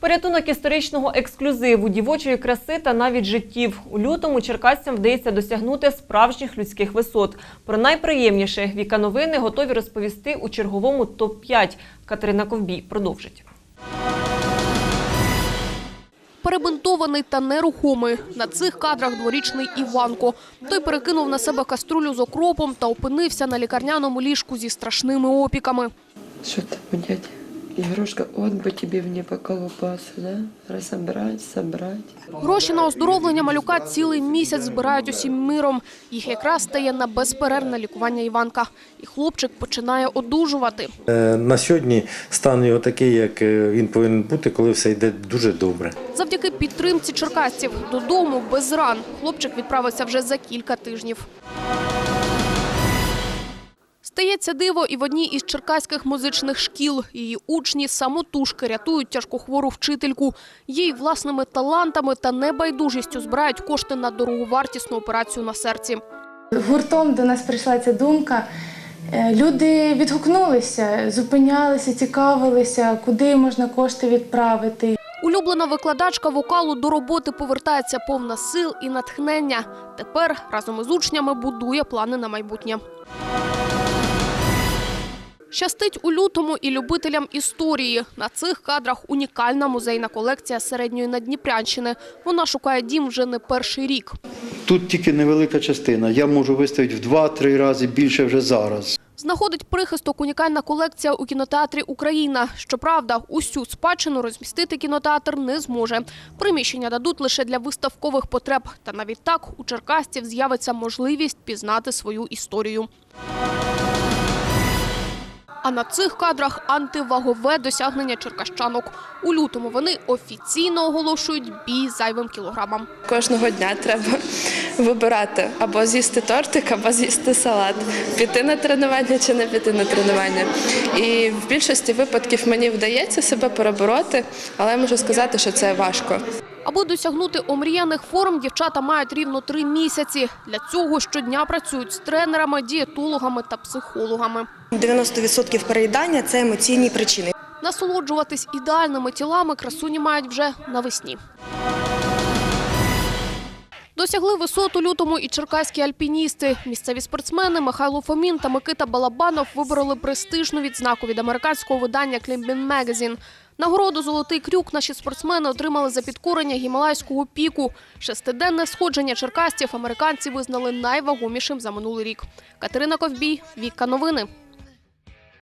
Порятунок історичного ексклюзиву, дівочої краси та навіть життів. У лютому черкасцям вдається досягнути справжніх людських висот. Про найприємніше Віка новини готові розповісти у черговому топ-5. Катерина Ковбій продовжить. Перебинтований та нерухомий. На цих кадрах дворічний Іванко. Той перекинув на себе каструлю з окропом та опинився на лікарняному ліжку зі страшними опіками. Что там, дядя? Игрушка, от бы тебе в ней поколупаться, да? Разобрать, собрать. Гроші на оздоровлення малюка цілий місяць збирають усім миром. Їх якраз стає на безперервне лікування Іванка. І хлопчик починає одужувати. Е, На сьогодні стан його такий, як е, він повинен бути, коли все йде дуже добре. Завдяки підтримці черкасців додому без ран хлопчик відправився вже за кілька тижнів. Стається диво і в одній із черкаських музичних шкіл. Її учні самотужки рятують тяжкохвору вчительку. Їй власними талантами та небайдужістю збирають кошти на дороговартісну операцію на серці. Гуртом до нас прийшла ця думка. Е, Люди відгукнулися, зупинялися, цікавилися, куди можна кошти відправити. Улюблена викладачка вокалу до роботи повертається повна сил і натхнення. Тепер разом із учнями будує плани на майбутнє. Щастить у лютому і любителям історії. На цих кадрах унікальна музейна колекція середньої Надніпрянщини. Вона шукає дім вже не перший рік. Тут тільки невелика частина. Я можу виставити в 2-3 рази більше вже зараз. Знаходить прихисток унікальна колекція у кінотеатрі Україна. Щоправда, усю спадщину розмістити кінотеатр не зможе. Приміщення дадуть лише для виставкових потреб. Та навіть так у черкасців з'явиться можливість пізнати свою історію. А на цих кадрах антивагове досягнення черкащанок. У лютому вони офіційно оголошують бій зайвим кілограмам. Кожного дня треба вибирати або з'їсти тортик, або з'їсти салат, піти на тренування чи не піти на тренування. І в більшості випадків мені вдається себе перебороти, але я можу сказати, що це важко. Аби досягнути омріяних форм, дівчата мають рівно три місяці. Для цього щодня працюють з тренерами, дієтологами та психологами. 90% переїдання це емоційні причини. Насолоджуватись ідеальними тілами красуні мають вже навесні. Досягли висот у лютому і черкаські альпіністи. Місцеві спортсмени Михайло Фомін та Микита Балабанов вибороли престижну відзнаку від американського видання Climbing Magazine. Нагороду «Золотий крюк» наші спортсмени отримали за підкорення гімалайського піку. Шестиденне сходження черкасців американці визнали найвагомішим за минулий рік. Катерина Ковбій, Віка Новини.